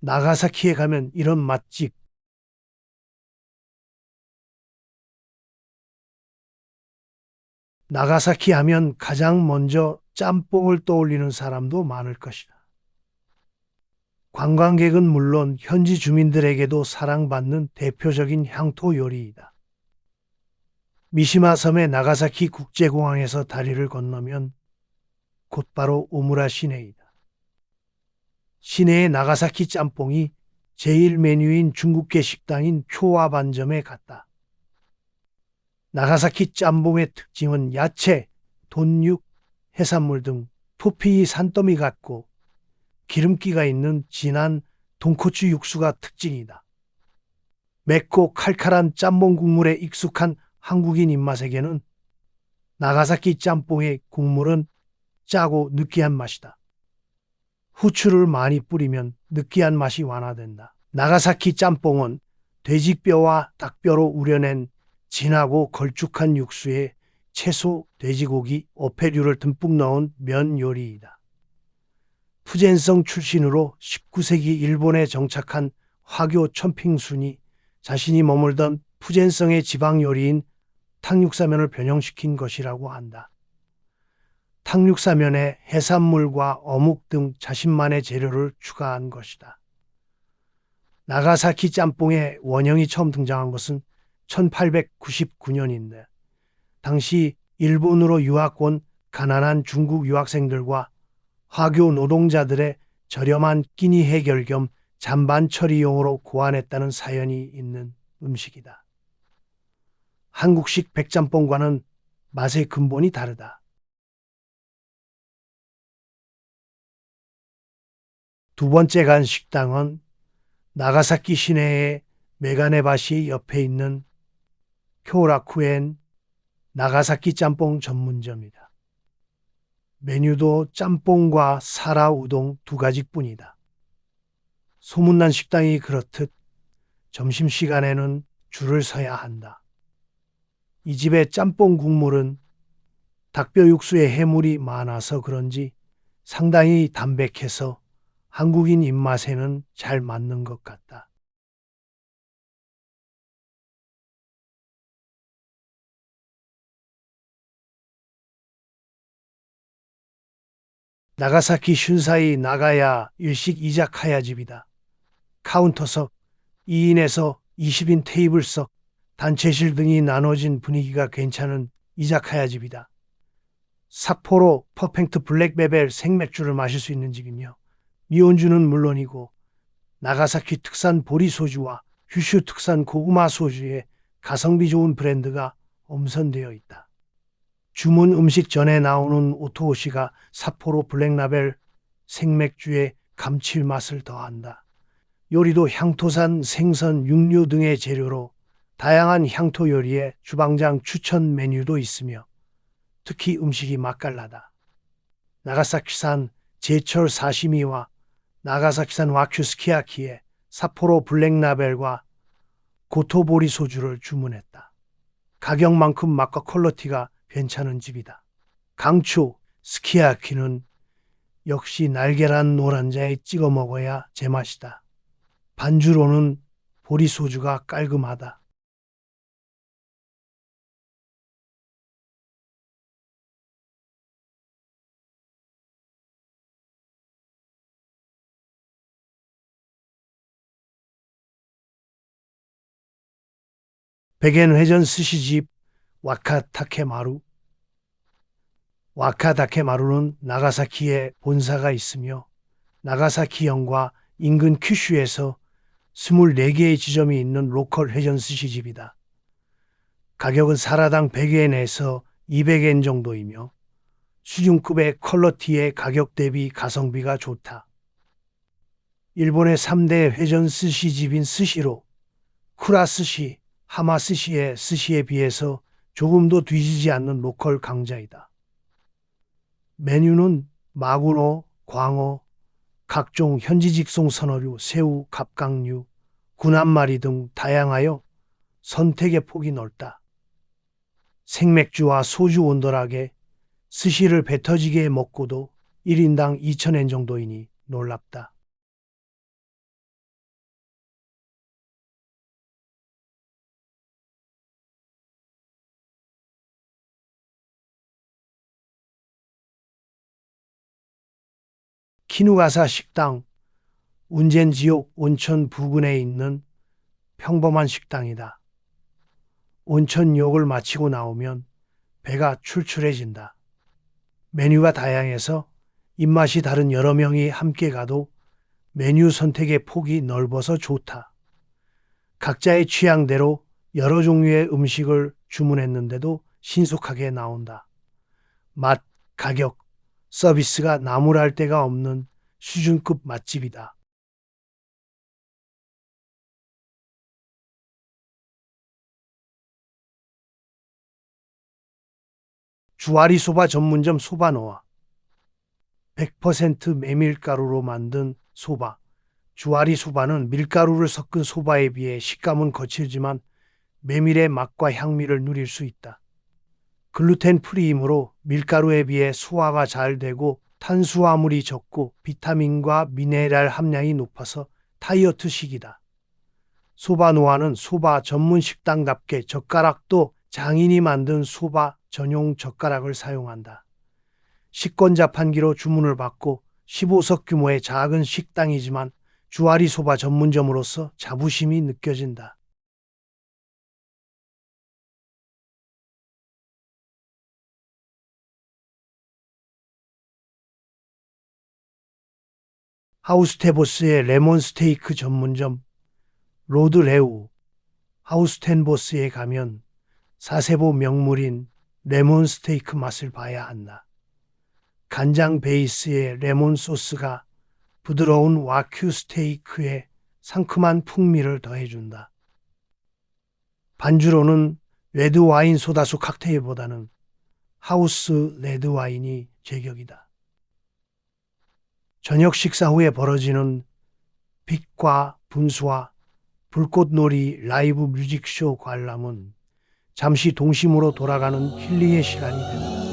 나가사키에 가면 이런 맛집 나가사키 하면 가장 먼저 짬뽕을 떠올리는 사람도 많을 것이다. 관광객은 물론 현지 주민들에게도 사랑받는 대표적인 향토 요리이다. 미시마 섬의 나가사키 국제공항에서 다리를 건너면 곧바로 오무라 시내이다. 시내의 나가사키 짬뽕이 제일 메뉴인 중국계 식당인 표와 반점에 갔다. 나가사키 짬뽕의 특징은 야채, 돈육, 해산물 등 토피 산더미 같고 기름기가 있는 진한 돈코츠 육수가 특징이다. 맵고 칼칼한 짬뽕 국물에 익숙한 한국인 입맛에게는 나가사키 짬뽕의 국물은 짜고 느끼한 맛이다. 후추를 많이 뿌리면 느끼한 맛이 완화된다. 나가사키 짬뽕은 돼지뼈와 닭뼈로 우려낸 진하고 걸쭉한 육수에 채소, 돼지고기, 어패류를 듬뿍 넣은 면 요리이다. 푸젠성 출신으로 19세기 일본에 정착한 화교 천핑순이 자신이 머물던 푸젠성의 지방 요리인 탕육사면을 변형시킨 것이라고 한다. 탕육사면에 해산물과 어묵 등 자신만의 재료를 추가한 것이다. 나가사키 짬뽕의 원형이 처음 등장한 것은 1899년인데 당시 일본으로 유학 온 가난한 중국 유학생들과 화교 노동자들의 저렴한 끼니 해결 겸 잔반 처리용으로 고안했다는 사연이 있는 음식이다. 한국식 백짬뽕과는 맛의 근본이 다르다. 두 번째 간 식당은 나가사키 시내의 메가네바시 옆에 있는 쿄라쿠엔 나가사키 짬뽕 전문점이다. 메뉴도 짬뽕과 사라 우동 두 가지뿐이다. 소문난 식당이 그렇듯 점심시간에는 줄을 서야 한다. 이 집의 짬뽕 국물은 닭뼈 육수에 해물이 많아서 그런지 상당히 담백해서 한국인 입맛에는 잘 맞는 것 같다. 나가사키 슌사이 나가야 일식 이자카야 집이다. 카운터석, 2인에서 20인 테이블석, 단체실 등이 나눠진 분위기가 괜찮은 이자카야 집이다. 삿포로 퍼펙트 블랙베벨 생맥주를 마실 수 있는 집이며 미온주는 물론이고 나가사키 특산 보리 소주와 휴슈 특산 고구마 소주의 가성비 좋은 브랜드가 엄선되어 있다. 주문 음식 전에 나오는 오토오시가 삿포로 블랙라벨 생맥주의 감칠맛을 더한다. 요리도 향토산 생선, 육류 등의 재료로 다양한 향토 요리에 주방장 추천 메뉴도 있으며 특히 음식이 맛깔나다. 나가사키산 제철 사시미와 나가사키산 와큐 스키야키에 삿포로 블랙라벨과 고토보리 소주를 주문했다. 가격만큼 맛과 퀄러티가 괜찮은 집이다. 강추 스키야키는 역시 날계란 노란자에 찍어 먹어야 제맛이다. 반주로는 보리 소주가 깔끔하다. 백엔 회전 스시집 와카타케마루 와카다케마루는 나가사키에 본사가 있으며 나가사키현과 인근 큐슈에서 24개의 지점이 있는 로컬 회전 스시집이다. 가격은 사라당 100엔에서 200엔 정도이며 수준급의 퀄러티의 가격 대비 가성비가 좋다. 일본의 3대 회전 스시집인 스시로 쿠라스시, 하마스시의 스시에 비해서 조금도 뒤지지 않는 로컬 강자이다. 메뉴는 마구로, 광어, 각종 현지 직송 선어류, 새우, 갑각류, 군함마리 등 다양하여 선택의 폭이 넓다. 생맥주와 소주 온돌하게 스시를 배 터지게 먹고도 1인당 2,000엔 정도이니 놀랍다. 키누가사 식당, 운젠 지역 온천 부근에 있는 평범한 식당이다. 온천욕을 마치고 나오면 배가 출출해진다. 메뉴가 다양해서 입맛이 다른 여러 명이 함께 가도 메뉴 선택의 폭이 넓어서 좋다. 각자의 취향대로 여러 종류의 음식을 주문했는데도 신속하게 나온다. 맛, 가격, 서비스가 나무랄 데가 없는 수준급 맛집이다. 주와리 소바 전문점 소바노와 100% 메밀가루로 만든 소바. 주와리 소바는 밀가루를 섞은 소바에 비해 식감은 거칠지만 메밀의 맛과 향미를 누릴 수 있다. 글루텐 프리이므로 밀가루에 비해 소화가 잘 되고 탄수화물이 적고 비타민과 미네랄 함량이 높아서 다이어트식이다. 소바노아는 소바 전문 식당답게 젓가락도 장인이 만든 소바 전용 젓가락을 사용한다. 식권 자판기로 주문을 받고 15석 규모의 작은 식당이지만 주아리 소바 전문점으로서 자부심이 느껴진다. 하우스테보스의 레몬 스테이크 전문점 로드 레우 하우스텐보스에 가면 사세보 명물인 레몬 스테이크 맛을 봐야 한다. 간장 베이스의 레몬 소스가 부드러운 와큐 스테이크에 상큼한 풍미를 더해준다. 반주로는 레드 와인 소다수 칵테일보다는 하우스 레드 와인이 제격이다. 저녁 식사 후에 벌어지는 빛과 분수와 불꽃놀이 라이브 뮤직쇼 관람은 잠시 동심으로 돌아가는 힐링의 시간이 된다.